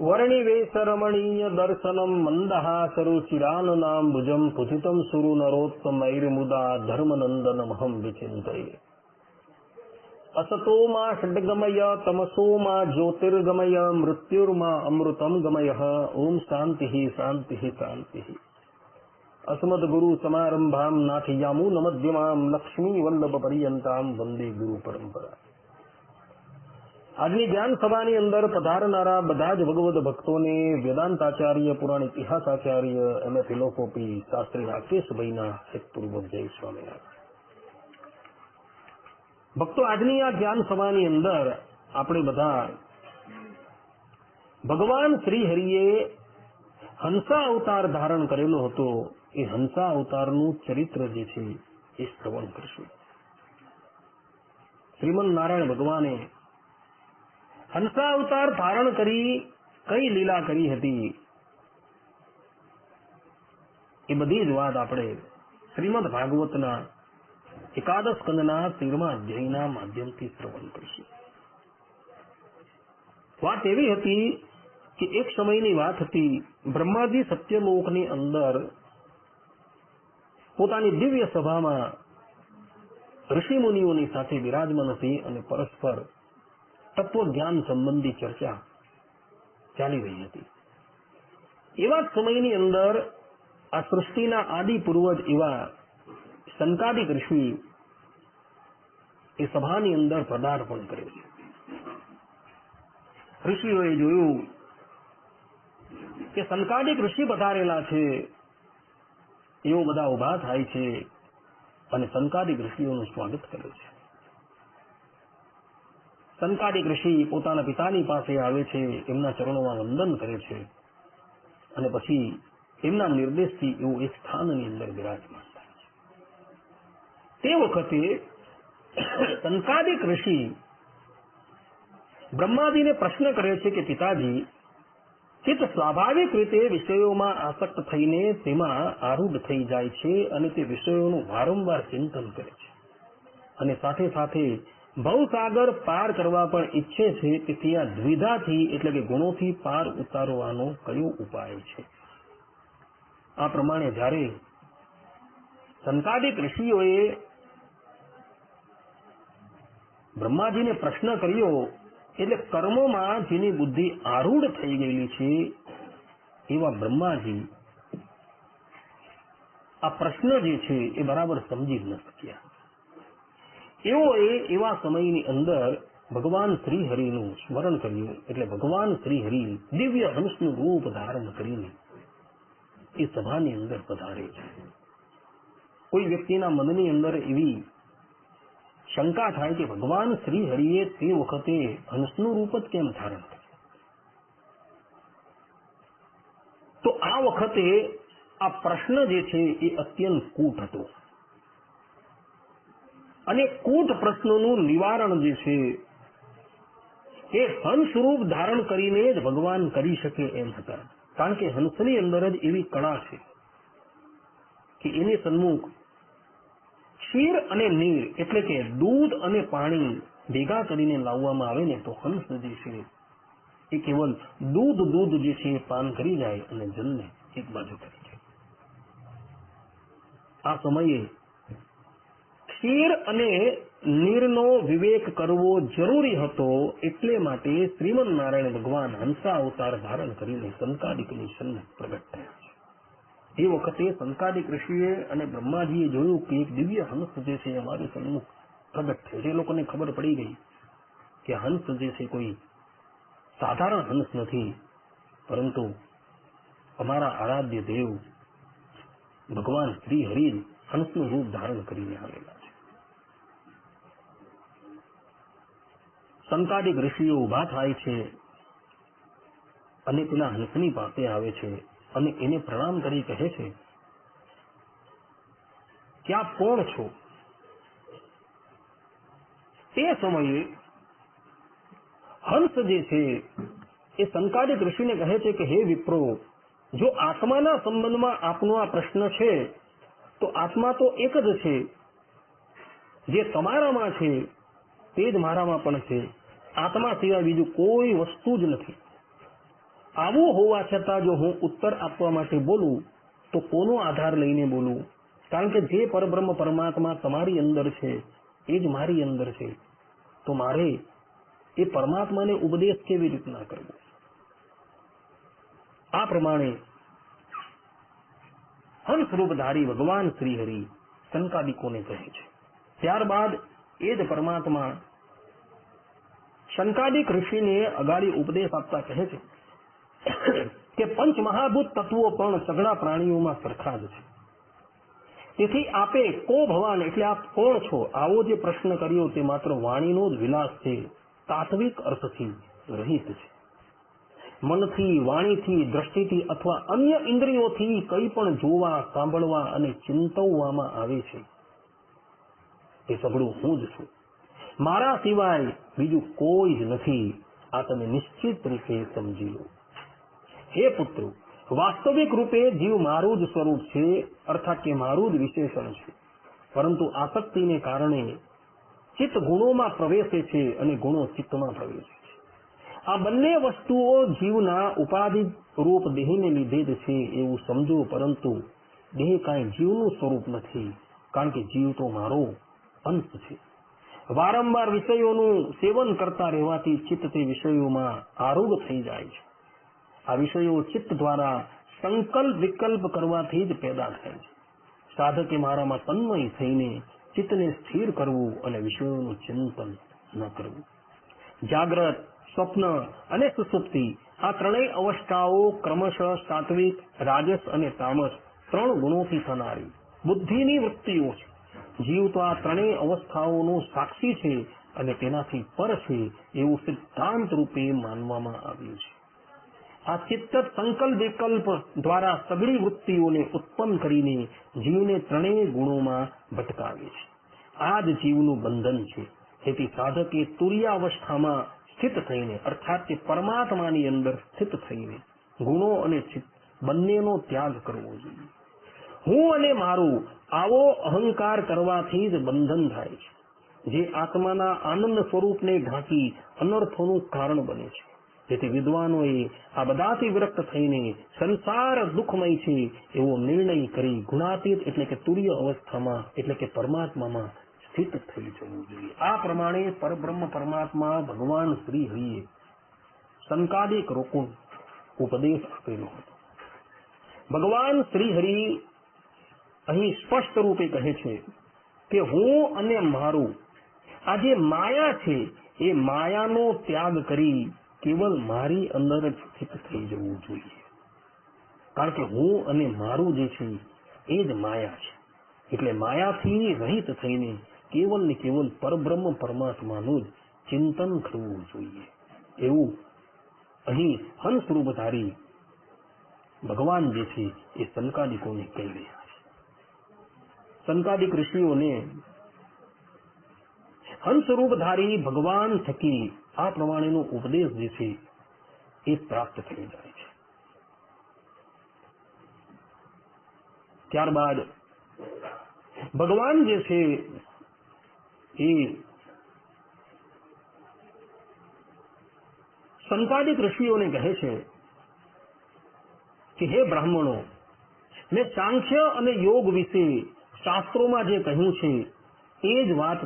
वर्णिवेशरमणीय दर्शनम मन्दहासरुचिराननाम्बुजम् पुथितम् सुरु नरोत्तमैर्मुदा धर्मनन्दनमहम् विचिन्तये। असतो मा षड्गमय तमसो मा ज्योतिर्गमय मृत्युर्मा अमृतम् गमयः। ॐ शान्तिः शान्तिः शान्तिः। लक्ष्मी समारम्भाम् नाथयामूलमध्यमाम् वंदे गुरु परंपरा આજની જ્ઞાન સભાની અંદર પધારનારા બધા જ ભગવદ ભક્તોને વેદાંતાચાર્ય પુરાણ ઇતિહાસાચાર્ય એમ એ ફિલોસોફી શાસ્ત્રી રાકેશભાઈના હેતપૂર્વક જય સ્વામિનારાયણ. ભક્તો, આજની આ જ્ઞાન સભાની અંદર આપણે બધા ભગવાન શ્રી હરિએ હંસા અવતાર ધારણ કરેલો હતો. એ હંસા અવતારનું ચરિત્ર જે છે એ શ્રવણ કરશું. શ્રીમન નારાયણ ભગવાને હંસા અવતાર ધારણ કરી કઈ લીલા કરી હતી? એ બધી જ વાત આપણે શ્રીમદ ભાગવતના એકાદશ કંદના તેરમા અધ્યાયના માધ્યમથી શ્રવણ કરીશું. વાત એવી હતી કે એક સમયની વાત હતી, બ્રહ્માજી સત્યલોકની અંદર પોતાની દિવ્ય સભામાં ઋષિ મુનિઓની સાથે વિરાજમાન હતી અને પરસ્પર તત્વજ્ઞાન સંબંધી ચર્ચા ચાલી રહી હતી. એવા સમયની અંદર આ સૃષ્ટિના આદિ પૂર્વજ એવા સંકાદિક ઋષિ એ સભાની અંદર પદાર્પણ કરે છે. ઋષિઓએ જોયું કે સંકાદિક ઋષિ પધારેલા છે, એવો બધા ઊભા થાય છે અને સંકાદિક ઋષિઓનું સ્વાગત કરે છે. સંકાદિક ઋષિ પોતાના પિતાની પાસે આવે છે, એમના ચરણોમાં વંદન કરે છે. અને પછી એમના નિર્દેશથી એવું એક સ્થાનની અંદર બિરાજમાન તે વખતે સંકાદિક ઋષિ બ્રહ્માજીને પ્રશ્ન કરે છે કે પિતાજી, ચિત્ત સ્વાભાવિક રીતે વિષયોમાં આસક્ત થઈને તેમાં આરૂઢ થઈ જાય છે અને તે વિષયોનું વારંવાર ચિંતન કરે છે. અને સાથે સાથે ભવસાગર પાર કરવા પણ ઈચ્છે છે, તેથી આ દ્વિધાથી એટલે કે ગુણોથી પાર ઉતારવાનો કયો ઉપાય છે? આ પ્રમાણે જ્યારે સંતાદિત ઋષિઓએ બ્રહ્માજીને પ્રશ્ન કર્યો, એટલે કર્મોમાં જેની બુદ્ધિ આરૂઢ થઈ ગયેલી છે? એવા બ્રહ્માજી આ પ્રશ્ન જે છે એ બરાબર સમજી ન શક્યા. એવો એ, એવા સમયની અંદર ભગવાન શ્રી હરિનું સ્મરણ કર્યું. એટલે ભગવાન શ્રી હરિ દિવ્ય હંસનું રૂપ ધારણ કરીને એ સભાની અંદર પધારે છે. કોઈ વ્યક્તિના મનની અંદર એવી શંકા થાય કે ભગવાન શ્રી હરિએ તે વખતે હંસનું રૂપ જ કેમ ધારણ કર્યું? તો આ વખતે આ પ્રશ્ન જે છે એ અત્યંત કૂટ હતો. અને કૂટ પ્રશ્નોનું નિવારણ જે છે, એ હંસ રૂપ ધારણ કરીને જ ભગવાન કરી શકે એમ હતા. કારણ કે હંસની અંદર જ એવી કળા છે કે એને સન્મુખ ક્ષીર અને નીર એટલે કે દૂધ અને પાણી ભેગા કરીને લાવવામાં આવે ને તો હંસ જે છે, એ કેવલ દૂધ દૂધ જે છે એ પાન કરી જાય અને જલને એક બાજુ કરી જાય આ સમયે ક્ષીર અને નીરનો વિવેક કરવો જરૂરી હતો એટલે માટે શ્રીમન નારાયણ ભગવાન હંસા અવતાર ધારણ કરીને સંકાદિકની સન્મુખ પ્રગટ થયા છે. એ વખતે સંકાદિક ઋષિએ અને બ્રહ્માજીએ જોયું કે એક દિવ્ય હંસ જે છે અમારી સન્મુખ પ્રગટ થયો જે લોકોને ખબર પડી ગઈ કે હંસ જે છે કોઈ સાધારણ હંસ નથી, પરંતુ અમારા આરાધ્ય દેવ ભગવાન શ્રી હરિ હંસનું રૂપ ધારણ કરીને આવેલા સંકાદિક ઋષિઓ ઊભા થાય છે અને તેના હંસની પાસે આવે છે અને એને પ્રણામ કરી કહે છે કે આપ કોણ છો? તે સમયે હંસ જે છે એ સંકાલિત ઋષિને કહે છે કે, હે વિપ્રો, જો આત્માના સંબંધમાં આપનો આ પ્રશ્ન છે, તો આત્મા તો એક જ છે. જે તમારામાં છે તે જ મારામાં પણ છે. આત્મા સિવાય બીજું કોઈ વસ્તુ જ નથી. આવું હોવા છતાં જો હું ઉત્તર આપવા માટે બોલું, તો કોનો આધાર લઈને બોલું? કારણ કે જે પરબ્રહ્મ પરમાત્મા તમારી અંદર છે, એ જ મારી અંદર છે. તો મારે એ પરમાત્માને ઉપદેશ કેવી રીતના કરવો? આ પ્રમાણે હંસ રૂપધારી ભગવાન શ્રી હરિ શંકાદિકોને કહે છે. ત્યારબાદ એ જ પરમાત્મા શંકાદિક ઋષિને અગાડી ઉપદેશ આપતા કહે છે કે પંચ મહાભૂત તત્વો પણ સઘળા પ્રાણીઓમાં સરખા જ છે. તેથી આપે કો ભવાન એટલે આપ કોણ છો? આવો જે પ્રશ્ન કર્યો તે માત્ર વાણીનો જ વિલાસ છે, તાત્વિક અર્થથી રહિત છે. મનથી, વાણીથી, દ્રષ્ટિથી અથવા અન્ય ઇન્દ્રિયોથી કંઈ પણ જોવા, સાંભળવા અને ચિંતવવામાં આવે છે. તે સગળું હું જ છું. મારા સિવાય બીજું કોઈ જ નથી. આ તમે નિશ્ચિત રીતે સમજી લો. હે પુત્ર, વાસ્તવિક રૂપે જીવ મારું જ સ્વરૂપ છે, અર્થાત કે મારું જ વિશેષણ છે. પરંતુ આસક્તિને કારણે ચિત્ત ગુણોમાં પ્રવેશે છે અને ગુણો ચિત્તમાં પ્રવેશે છે. આ બંને વસ્તુઓ જીવના ઉપાધિ રૂપ દેહને લીધે જ છે એવું સમજો, પરંતુ દેહ કાંઈ જીવનું સ્વરૂપ નથી, કારણ કે જીવ તો મારો અંશ છે. વારંવાર વિષયોનું સેવન કરતા રહેવાથી ચિત્ત તે વિષયોમાં આરૂઢ થઈ જાય છે. આ વિષયો ચિત્ત દ્વારા સંકલ્પ વિકલ્પ કરવાથી જ પેદા થાય છે. સાધકે મારામાં તન્મય થઈને ચિત્તને સ્થિર કરવું અને વિષયોનું ચિંતન ન કરવું. જાગ્રત, સ્વપ્ન અને સુસુપ્તિ આ ત્રણેય અવસ્થાઓ ક્રમશઃ સાત્વિક, રાજસ અને તામસ ત્રણ ગુણોથી થનારી બુદ્ધિની વૃત્તિઓ છે. જીવ તો આ ત્રણેય અવસ્થાઓનો સાક્ષી છે અને તેનાથી પર છે એવું સિદ્ધાંત રૂપે માનવામાં આવ્યું છે. આ ચિત્ત સંકલ્પ વિકલ્પ દ્વારા સગળી વૃત્તિઓને ઉત્પન્ન કરીને જીવને ત્રણેય ગુણોમાં ભટકાવે છે. આ જ જીવનું બંધન છે. તેથી સાધકે તુર્યાવસ્થામાં સ્થિત થઈને, અર્થાત કે પરમાત્માની અંદર સ્થિત થઈને ગુણો અને બંનેનો ત્યાગ કરવો જોઈએ. હું અને મારું આવો અહંકાર કરવાથી જ બંધન થાય છે, જે આત્માના આનંદ સ્વરૂપને ઢાંકી અનર્થોનું કારણ બને છે. જેથી વિદ્વાનોએ આ બધાથી વિરક્ત થઈને સંસાર દુઃખમય છે એવો નિર્ણય કરી ગુણાતીત એટલે કે તુર્ય અવસ્થામાં એટલે કે પરમાત્મામાં સ્થિત થઈ જવું જોઈએ. આ પ્રમાણે પરબ્રહ્મ પરમાત્મા ભગવાન શ્રી હરિએ સંકાદિક રોકો ઉપદેશ આપેલો હતો. ભગવાન શ્રી હરિ અહીં સ્પષ્ટ રૂપે કહે છે કે હું અને મારું આ જે માયા છે, એ માયાનો ત્યાગ કરી કેવલ મારી અંદર જ સ્થિત થઈ જવું જોઈએ. કારણ કે હું અને મારું જે છે, એ જ માયા છે. એટલે માયાથી રહિત થઈને કેવલ ને કેવલ પરબ્રહ્મ પરમાત્માનું જ ચિંતન કરવું જોઈએ. એવું અહીં હંસ રૂપધારી ભગવાન જે છે, એ સંકાદિકોને કહી રહ્યા સંકાદિક ઋષિઓને હંસરૂપધારી ભગવાન થકી આ પ્રમાણેનો ઉપદેશ જે છે એ પ્રાપ્ત થઈ જાય છે ત્યારબાદ ભગવાન જે છે એ સંપાદિત ઋષિઓને કહે છે કે હે બ્રાહ્મણો મેં સાંખ્ય અને યોગ વિશે શાસ્ત્રોમાં જે કહ્યું છે, એ જ વાત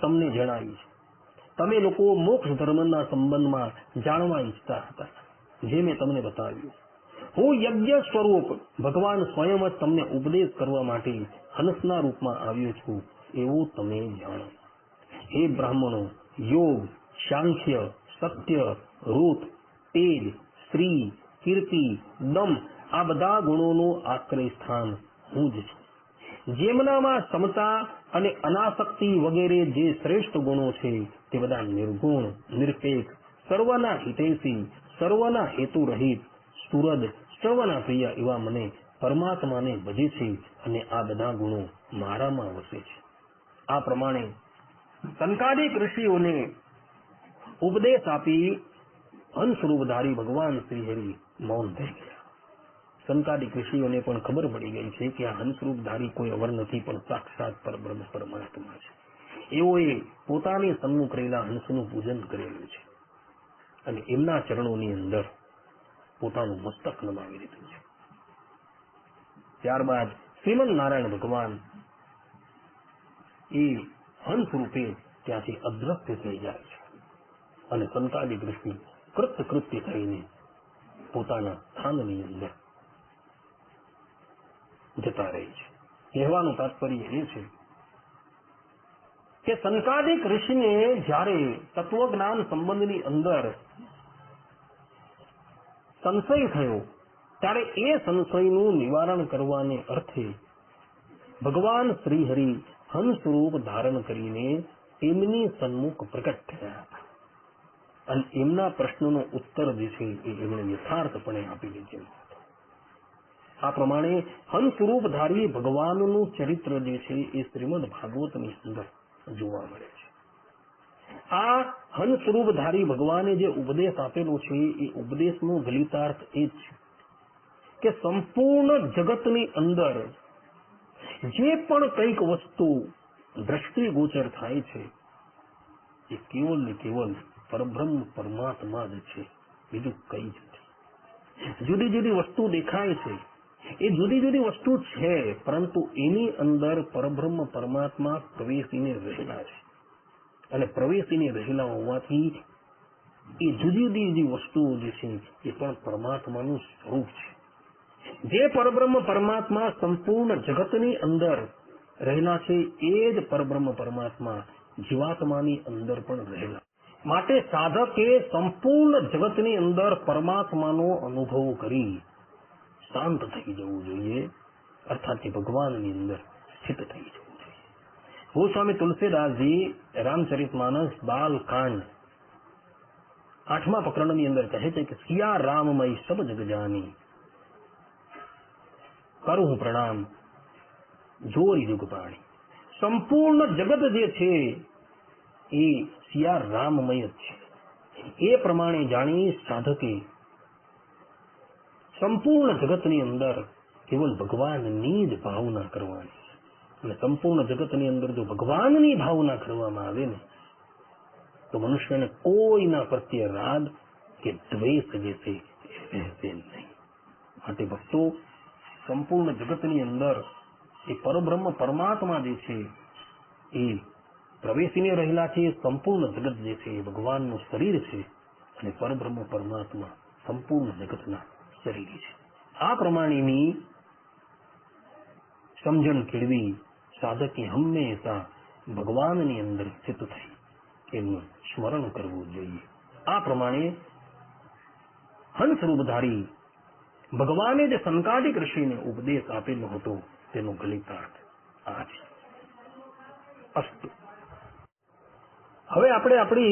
તમને જણાવી છે. તમે લોકો મોક્ષ ધર્મના સંબંધમાં જાણવા ઈચ્છતા હતા, જે મેં તમને બતાવ્યું. હું યજ્ઞ સ્વરૂપ ભગવાન સ્વયં જ તમને ઉપદેશ કરવા માટે હંસના રૂપમાં આવ્યો છું, એવું તમે જાણો. હે બ્રાહ્મણો, યોગ સાંખ્ય સત્ય રૂત તેજ, સ્ત્રી, કીર્તિ, દમ, આ બધા ગુણોનું આશ્રય સ્થાન હું જ છું. જેમનામાં સમતા અને અનાસક્તિ વગેરે જે શ્રેષ્ઠ ગુણો છે, તે બધા નિર્ગુણ, નિરપેક્ષ, સર્વના હિતેશી, સર્વના હેતુ રહિત સુરદ, સર્વના પ્રિય એવા મને પરમાત્માને ભજે છે અને આ બધા ગુણો મારામાં વસે છે. આ પ્રમાણે સંકાદિક ઋષિઓને ઉપદેશ આપી હંસરૂપધારી ભગવાન શ્રી હરિ મૌન થઈ ગયા. સંકાદિક ઋષિઓને પણ ખબર પડી ગઈ છે કે આ હંસરૂપધારી કોઈ અવર નથી, પણ સાક્ષાત પરબ્રહ્મ પરમાત્મા છે. એઓએ પોતાની સન્મુખ રહેલા હંસનું પૂજન કરેલું છે અને એમના ચરણોની અંદર પોતાનું મસ્તક નમાવી દીધું છે. ત્યારબાદ શ્રીમદ નારાયણ ભગવાન એ હંસ રૂપે ત્યાંથી અદ્રશ્ય થઈ જાય છે અને સંતાડી દૃષ્ટિ કૃત્ય કૃત્ય થઈને પોતાના સ્થાનની અંદર જતા રહી છે. કહેવાનું તાત્પર્ય એ છે કે સંકાદિક ઋષિને જ્યારે તત્વજ્ઞાન સંબંધની અંદર સંશય થયો, ત્યારે એ સંશયનું નિવારણ કરવાને અર્થે ભગવાન શ્રીહરિ હંસ રૂપ ધારણ કરીને એમની સન્મુખ પ્રગટ થયા અને એમના પ્રશ્નનો ઉત્તર જે છે એ એમણે યથાર્થપણે આપી દીધો આ પ્રમાણે હંસરૂપધારી ભગવાનનું ચરિત્ર જે છે એ શ્રીમદ ભાગવતની અંદર જોવા મળે છે. આ હંસરૂપધારી ભગવાને જે ઉપદેશ આપેલો છે એ ઉપદેશનો ગલિતાર્થ એ જ છે કે સંપૂર્ણ જગતની અંદર જે પણ કંઈક વસ્તુ દ્રષ્ટિગોચર થાય છે એ કેવલ ને કેવલ પરબ્રહ્મ પરમાત્મા જ છે. બીજું કઈ જ નથી. જુદી જુદી વસ્તુ દેખાય છે. એ જુદી જુદી વસ્તુ છે, પરંતુ એની અંદર પરબ્રહ્મ પરમાત્મા પ્રવેશીને રહેલા છે. અને પ્રવેશીને રહેલા હોવાથી એ જુદી જુદી વસ્તુઓ જે છે, એ પણ પરમાત્માનું સ્વરૂપ છે. જે પરબ્રહ્મ પરમાત્મા સંપૂર્ણ જગતની અંદર રહેલા છે, એ જ પરબ્રહ્મ પરમાત્મા જીવાત્માની અંદર પણ રહેલા. માટે સાધકે સંપૂર્ણ જગતની અંદર પરમાત્માનો અનુભવ કરી શાંત થઈ જવું જોઈએ અર્થાત કે ભગવાનની અંદર સ્થિત થઈ જવું જોઈએ ગોસ્વામી તુલસીદાસજી રામચરિત માનસ બાલકાંડ આઠમા પ્રકરણની અંદર કહે છે કે સિયા રામમય સબ જગ જાની કરું પ્રણામ જોરી જુગ પાણી સંપૂર્ણ જગત જે છે એ સિયા રામમય જ છે એ પ્રમાણે જાણી સાધકે સંપૂર્ણ જગતની અંદર કેવલ ભગવાનની જ ભાવના કરવાની અને સંપૂર્ણ જગતની અંદર જો ભગવાનની ભાવના કરવામાં આવે ને, તો મનુષ્યને કોઈના પ્રત્યે રાગ કે દ્વેષ જે છે રહેશે નહીં. માટે ભક્તો, સંપૂર્ણ જગતની અંદર એ પરબ્રહ્મ પરમાત્મા જે છે એ પ્રવેશીને રહેલા છે સંપૂર્ણ જગત જે છે એ ભગવાનનું શરીર છે અને પરબ્રહ્મ પરમાત્મા સંપૂર્ણ જગતના શરીર છે. આ પ્રમાણેની સમજણ કેળવી સાધકે હંમેશા ભગવાનની અંદર સ્થિત થઈ એનું સ્મરણ કરવું જોઈએ. આ પ્રમાણે હંસ રૂપધારી ભગવાને જે સંકાલિક ઋષિને ઉપદેશ આપેલો હતો તેનો ગલિતાર્થ આ છે. અસ્તુ. હવે આપણે આપણી